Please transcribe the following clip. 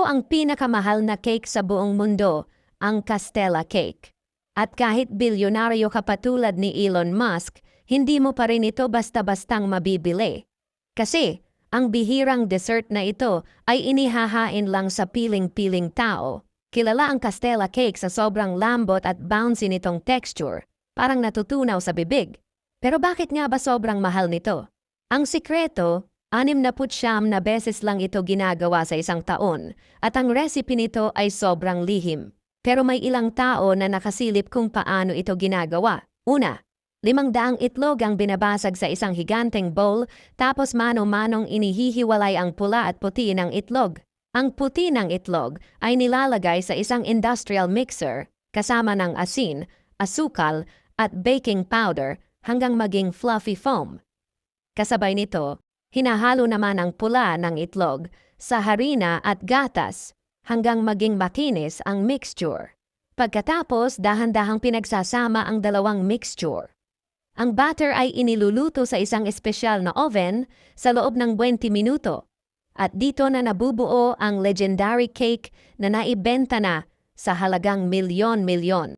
Ito ang pinakamahal na cake sa buong mundo, ang Castella Cake. At kahit bilyonaryo ka patulad ni Elon Musk, hindi mo pa rin ito basta-bastang mabibili. Kasi, ang bihirang dessert na ito ay inihahain lang sa piling-piling tao. Kilala ang Castella Cake sa sobrang lambot at bouncy nitong texture, parang natutunaw sa bibig. Pero bakit nga ba sobrang mahal nito? Ang sikreto, anim na putsyam na beses lang ito ginagawa sa isang taon, at ang recipe nito ay sobrang lihim. Pero may ilang tao na nakasilip kung paano ito ginagawa. Una, limang daang itlog ang binabasag sa isang higanteng bowl, tapos mano-manong inihihiwalay ang pula at puti ng itlog. Ang puti ng itlog ay nilalagay sa isang industrial mixer, kasama ng asin, asukal, at baking powder hanggang maging fluffy foam. Kasabay nito, hinahalo naman ang pula ng itlog sa harina at gatas hanggang maging makinis ang mixture. Pagkatapos, dahan-dahang pinagsasama ang dalawang mixture. Ang batter ay iniluluto sa isang espesyal na oven sa loob ng 20 minuto. At dito na nabubuo ang legendary cake na naibenta na sa halagang milyon-milyon.